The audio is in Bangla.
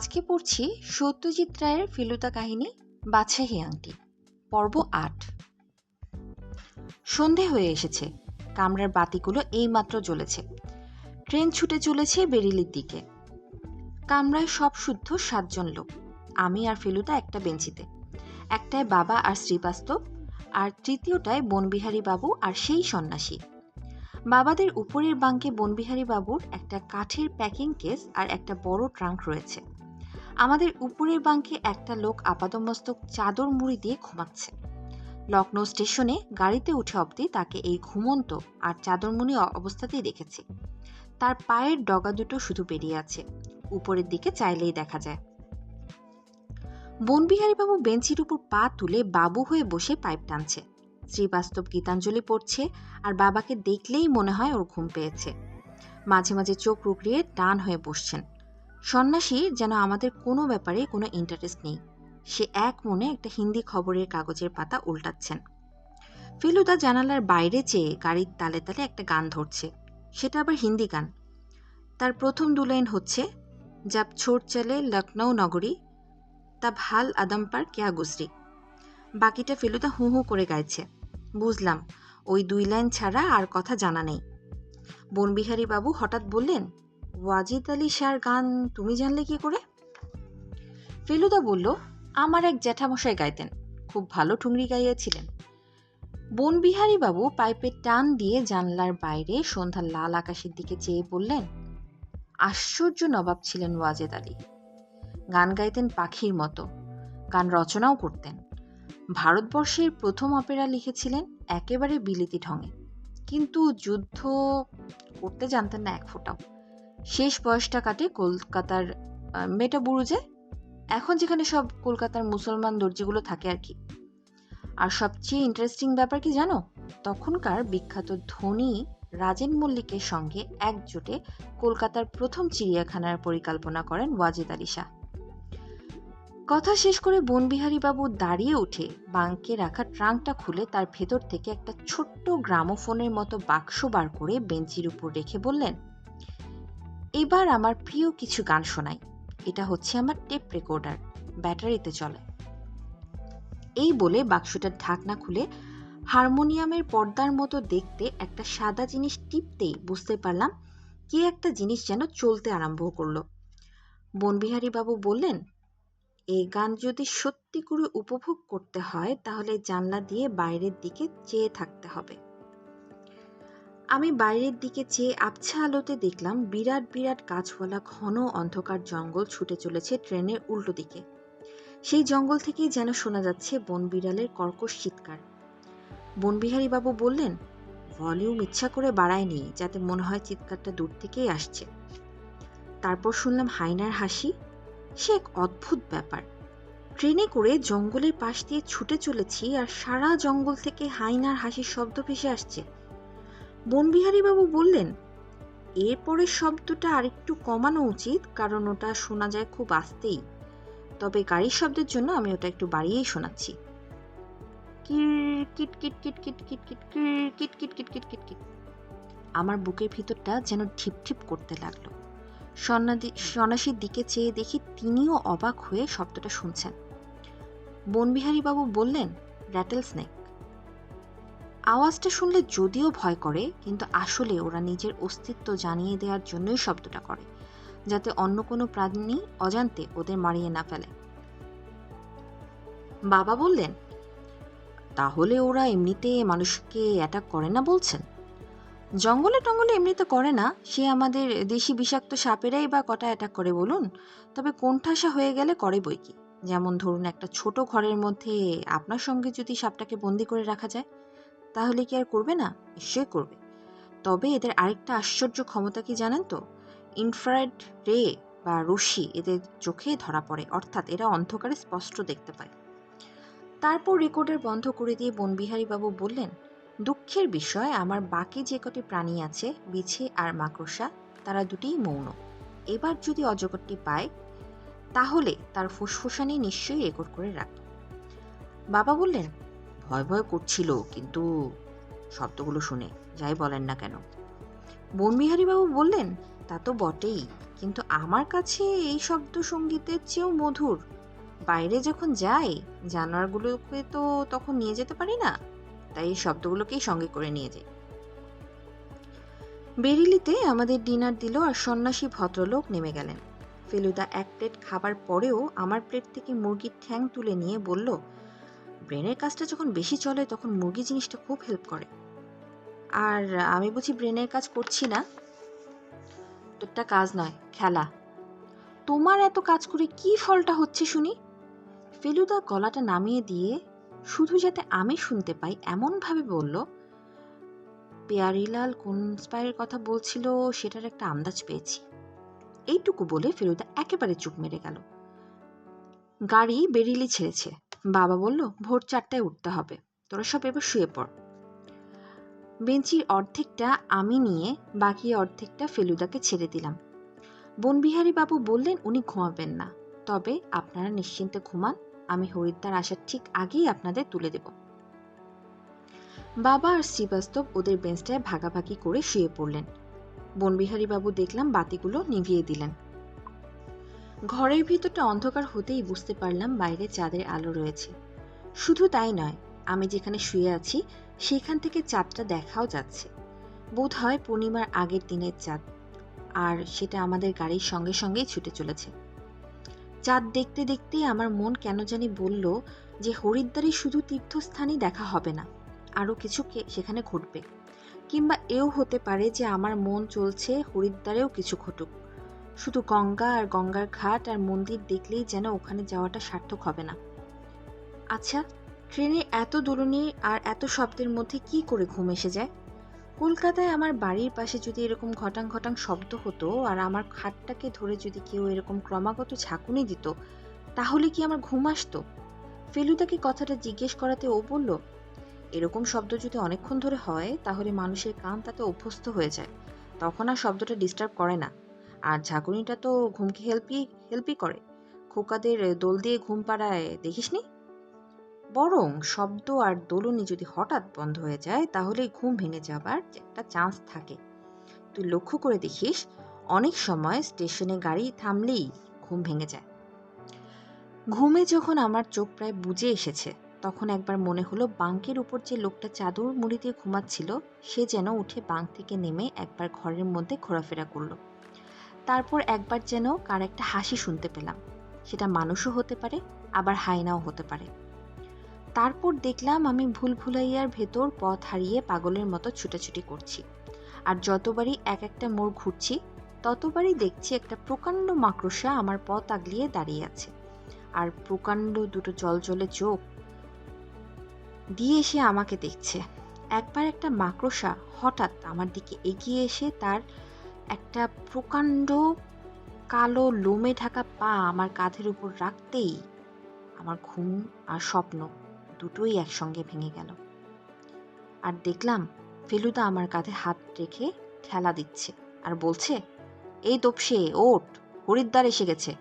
আজকে পড়ছি সত্যজিৎ রায়ের ফেলুদা কাহিনী, বাদশাহী আংটি, পর্ব আট। সন্ধে হয়ে এসেছে, কামরার বাতিগুলো এইমাত্র জ্বলেছে। ট্রেন ছুটে চলেছে বেরিলির দিকে। কামরায় সব শুদ্ধ সাতজন লোক, আমি আর ফেলুদা একটা বেঞ্চিতে। একটায় বাবা আর শ্রীবাস্তব, আর তৃতীয়টায় বনবিহারী বাবু আর সেই সন্ন্যাসী। বাবাদের উপরের বাঙ্কে বনবিহারী বাবুর একটা কাঠের প্যাকিং কেস আর একটা বড় ট্রাঙ্ক রয়েছে। আমাদের উপরের বাঙ্কে একটা লোক আপাদমস্তক চাদর মুড়ি দিয়ে ঘুমাচ্ছে। লখনৌ স্টেশনে গাড়িতে উঠে অবধি তাকে এই ঘুমন্ত আর চাদরমুনি অবস্থাতেই দেখেছি। তার পায়ের ডগা দুটো শুধু বেরিয়ে আছে। উপরের দিকে চাইলেই দেখা যায়। বনবিহারীবাবু বেঞ্চির উপর পা তুলে বাবু হয়ে বসে পাইপ টানছে। শ্রীবাস্তব গীতাঞ্জলি পড়ছে আর বাবাকে দেখলেই মনে হয় ওর ঘুম পেয়েছে। মাঝে মাঝে চোখ রুকড়িয়ে টান হয়ে বসছেন। সন্ন্যাসীর যেন আমাদের কোনো ব্যাপারে কোনো ইন্টারেস্ট নেই। সে এক মনে একটা হিন্দি খবরের কাগজের পাতা উল্টাচ্ছেন। ফেলুদা জানালার বাইরে চেয়ে গাড়ির তালে তালে একটা গান ধরছে। সেটা আবার হিন্দি গান। তার প্রথম দু লাইন হচ্ছে, জাব ছোট চলে লখনৌ নগরী তা ভালো আদম পার কেয়া গুসরি বাকিটা ফেলুদা হু হু করে গাইছে। বুঝলাম, ওই দুই লাইন ছাড়া আর কথা জানা নেই। বনবিহারী বাবু হঠাৎ বললেন ওয়াজিদ আলী শাহর গান তুমি জানলে কি করে? ফেলুদা বলল, আমার এক জ্যাঠামশাই গাইতেন। খুব ভালো ঠুংরি গাইয়েছিলেন। বনবিহারী বাবু পাইপের টান দিয়ে জানলার বাইরে সন্ধ্যার লাল আকাশের দিকে চেয়ে বললেন, আশ্চর্য নবাব ছিলেন ওয়াজেদ আলী। গান গাইতেন পাখির মতো। গান রচনাও করতেন। ভারতবর্ষের প্রথম অপেরা লিখেছিলেন একেবারে বিলিতি ঢঙে। কিন্তু যুদ্ধ করতে জানতেন না এক ফোঁটাও। শেষ বয়সটা কাটে কলকাতার মেটা বুরুজে এখন যেখানে সব কলকাতার মুসলমান দর্জিগুলো থাকে আর কি। আর সবচেয়ে ইন্টারেস্টিং ব্যাপার কি জানো? তখনকার বিখ্যাত ধনী রাজেন মল্লিকের সঙ্গে একজোটে কলকাতার প্রথম চিড়িয়াখানার পরিকল্পনা করেন ওয়াজেদ আলী শাহ। কথা শেষ করে বনবিহারী বাবু দাঁড়িয়ে উঠে বাঙ্কে রাখা ট্রাঙ্কটা খুলে তার ভেতর থেকে একটা ছোট্ট গ্রামোফোনের মতো বাক্স বার করে বেঞ্চির উপর রেখে বললেন এবার আমার প্রিয় কিছু গান শোনাই। এটা হচ্ছে আমার টেপ রেকর্ডার, ব্যাটারিতে চলে। এই বলে বাক্সটার ঢাকনা খুলে হারমোনিয়ামের পর্দার মতো দেখতে একটা সাদা জিনিস টিপতেই বুঝতে পারলাম কি একটা জিনিস যেন চলতে আরম্ভ করল। বাবু বললেন এই গান যদি সত্যি করে উপভোগ করতে হয়, তাহলে জানলা দিয়ে বাইরের দিকে চেয়ে থাকতে হবে। আমি বাইরের দিকে চেয়ে আবছা আলোতে দেখলাম বিরাট বিরাট গাছওয়ালা ঘন অন্ধকার জঙ্গল ছুটে চলেছে ট্রেনের উল্টো দিকে। সেই জঙ্গল থেকেই যেন শোনা যাচ্ছে বন বিড়ালের কর্কশ চিৎকার। বনবিহারী বাবু বললেন, ভলিউম ইচ্ছা করে বাড়ায়নি, যাতে মনে হয় চিৎকারটা দূর থেকেই আসছে। তারপর শুনলাম হাইনার হাসি। সে এক অদ্ভুত ব্যাপার। ট্রেনে করে জঙ্গলের পাশ দিয়ে ছুটে চলেছি আর সারা জঙ্গল থেকে হাইনার হাসির শব্দ ভেসে আসছে। বনবিহারীবাবু বললেন এরপরের শব্দটা আরেকটু কমানো উচিত, কারণ ওটা শোনা যায় খুব আস্তেই। তবে গাড়ির শব্দের জন্য আমি ওটা একটু বাড়িয়েই শোনাচ্ছি। কিট কিট কিট কিট কিট কিট কিট কিট কিট কিট কিট কিট। আমার বুকের ভিতরটা যেন ঠিপ ঠিপ করতে লাগল। সন্ন্যাসীর দিকে চেয়ে দেখি তিনিও অবাক হয়ে শব্দটা শুনছেন। বনবিহারী বাবু বললেন র্যাটেল স্নেক আওয়াজটা শুনলে যদিও ভয় করে, কিন্তু আসলে ওরা নিজের অস্তিত্ব জানিয়ে দেওয়ার জন্যই শব্দটা করে, যাতে অন্য কোনো প্রাণী অজান্তে ওদের মারিয়ে না ফেলে। বাবা বললেন, তাহলে ওরা এমনিতে মানুষকে অ্যাটাক করে না বলছেন? জঙ্গলে টঙ্গলে এমনিতে করে না, সে আমাদের দেশি বিষাক্ত সাপেরাই বা কটা অ্যাটাক করে বলুন, তবে কোণঠাসা হয়ে গেলে করে বই কি? যেমন ধরুন একটা ছোট ঘরের মধ্যে আপনার সঙ্গে যদি সাপটাকে বন্দি করে রাখা যায়। তাহলে কি আর করবে না? নিশ্চয়ই করবে। তবে এদের আরেকটা আশ্চর্য ক্ষমতা কি জানেন তো? ইনফ্রারেড রে বা রশ্মি এদের চোখে ধরা পড়ে, অর্থাৎ এরা অন্ধকারে স্পষ্ট দেখতে পায়। তারপর রেকর্ডার বন্ধ করে দিয়ে বনবিহারী বাবু বললেন, দুঃখের বিষয়, আমার বাকি যে কটি প্রাণী আছে, বিছে আর মাকড়সা, তারা দুটিই মৌন। এবার যদি অজগরটি পায়, তাহলে তার ফুসফুসানি নিশ্চয়ই রেকর্ড করে রাখ বাবা বললেন ভয় ভয় করছিল, কিন্তু শব্দগুলো শুনে, যাই বলেন না কেন। বনবিহারীবাবু বললেন, তা তো বটেই, কিন্তু আমার কাছে এই শব্দ সঙ্গীতের চেয়েও মধুর। বাইরে যখন যাই, জানোয়ারগুলোকে তো তখন নিয়ে যেতে পারি না, তাই এই শব্দগুলোকেই সঙ্গে করে নিয়ে যাই। বেরিলিতে আমাদের ডিনার দিল আর সন্ন্যাসী ভদ্রলোক নেমে গেলেন। ফেলুদা এক প্লেট খাবার পরেও আমার প্লেট থেকে মুরগির ঠ্যাং তুলে নিয়ে বলল ব্রেনের কাজটা যখন বেশি চলে, তখন মুরগি জিনিসটা খুব হেল্প করে। আর আমি বুঝি ব্রেনের কাজ করছি না? তোরটা কাজ নয়, খেলা। তোমার এত কাজ করে কি ফলটা হচ্ছে শুনি? ফেলুদা গলাটা নামিয়ে দিয়ে শুধু যাতে আমি শুনতে পাই, এমনভাবে বলল, পেয়ারিলাল কোন স্পায়ের কথা বলছিল, সেটার একটা আন্দাজ পেয়েছি। এইটুকু বলে ফেলুদা একেবারে চুপ মেরে গেল। গাড়ি বেরিলি ছেড়েছে। বাবা বলল, ভোর চারটায় উঠতে হবে। তোরা সব এবার শুয়ে পড়। বেঞ্চির অর্ধেকটা আমি নিয়ে বাকি অর্ধেকটা ফেলুদাকে ছেড়ে দিলাম। বনবিহারী বাবু বললেন, উনি ঘুমাবেন না। তবে আপনারা নিশ্চিন্তে ঘুমান। আমি হরিদ্বার আসার ঠিক আগেই আপনাদের তুলে দেব। বাবা আর শ্রীবাস্তব ওদের বেঞ্চটায় ভাগাভাগি করে শুয়ে পড়লেন। বনবিহারী বাবু দেখলাম বাতিগুলো নিভিয়ে দিলেন। ঘরের ভিতরটা অন্ধকার হতেই বুঝতে পারলাম বাইরে চাঁদের আলো রয়েছে। শুধু তাই নয়, আমি যেখানে শুয়ে আছি, সেখান থেকে চাঁদটা দেখাও যাচ্ছে। বোধ হয় পূর্ণিমার আগের দিনের চাঁদ, আর সেটা আমাদের গাড়ির সঙ্গে সঙ্গেই ছুটে চলেছে। চাঁদ দেখতে দেখতেই আমার মন কেন জানি বলল যে হরিদ্বারে শুধু তীর্থস্থানই দেখা হবে না, আরও কিছু সেখানে ঘটবে। কিংবা এও হতে পারে যে আমার মন চলছে হরিদ্বারেও কিছু ঘটুক। শুধু গঙ্গা আর গঙ্গার ঘাট আর মন্দির দেখলেই যেন ওখানে যাওয়াটা সার্থক হবে না। আচ্ছা ট্রেনে এত দূরণী আর এত শব্দের মধ্যে কি করে ঘুম এসে যায়? কলকাতায় আমার বাড়ির পাশে যদি এরকম ঘটাং ঘটাং শব্দ হতো আর আমার খাটটাকে ধরে যদি কেউ এরকম ক্রমাগত ঝাঁকুনি দিত, তাহলে কি আমার ঘুম আসতো? ফেলুদাকে কথাটা জিজ্ঞেস করাতে ও বলল, এরকম শব্দ যদি অনেকক্ষণ ধরে হয়, তাহলে মানুষের কান তাতে অভ্যস্ত হয়ে যায়। তখন আর শব্দটা ডিস্টার্ব করে না। আর ঝাঁকুনিটা তো ঘুমকে হেল্পই হেল্পই করে। খোকাদের দোল দিয়ে ঘুম পাড়ায় দেখিসনি বরং শব্দ আর দোলনি যদি হঠাৎ বন্ধ হয়ে যায় তাহলে ঘুম ভেঙে যাবার একটা চান্স থাকে। তুই লক্ষ্য করে দেখিস, অনেক সময় স্টেশনে গাড়ি থামলেই ঘুম ভেঙে যায়। ঘুমে যখন আমার চোখ প্রায় বুজে এসেছে, তখন একবার মনে হলো বাঙ্কের উপর যে লোকটা চাদর মুড়ি দিয়ে ঘুমাচ্ছিল, সে যেন উঠে বাঙ্ক থেকে নেমে একবার ঘরের মধ্যে ঘোরাফেরা করল। তারপর একবার যেন কার একটা হাসি শুনতে পেলাম। সেটা মানুষও হতে পারে, আবার হায়নাও হতে পারে। তারপর দেখলাম আমি ভুল ভুলাইয়ার ভেতর পথ হারিয়ে পাগলের মতো ছুটাছুটি করছি। আর যতবারই এক একটা মোড় ঘুরছি, ততবারই দেখছি একটা প্রকাণ্ড মাকড়সা আমার পথ আগলিয়ে দাঁড়িয়ে আছে। আর প্রকাণ্ড দুটো জলজলে চোখ দিয়ে সে আমাকে দেখছে। একবার একটা মাকড়সা হঠাৎ আমার দিকে এগিয়ে এসে তার একটা প্রকাণ্ড কালো লোমে ঢাকা পা আমার কাঁধের উপর রাখতেই আমার ঘুম আর স্বপ্ন দুটোই একসঙ্গে ভেঙে গেল। আর দেখলাম ফেলুদা আমার কাঁধে হাত রেখে ঠেলা দিচ্ছে আর বলছে, এই তোপসে ওট হরিদ্বার এসে গেছে।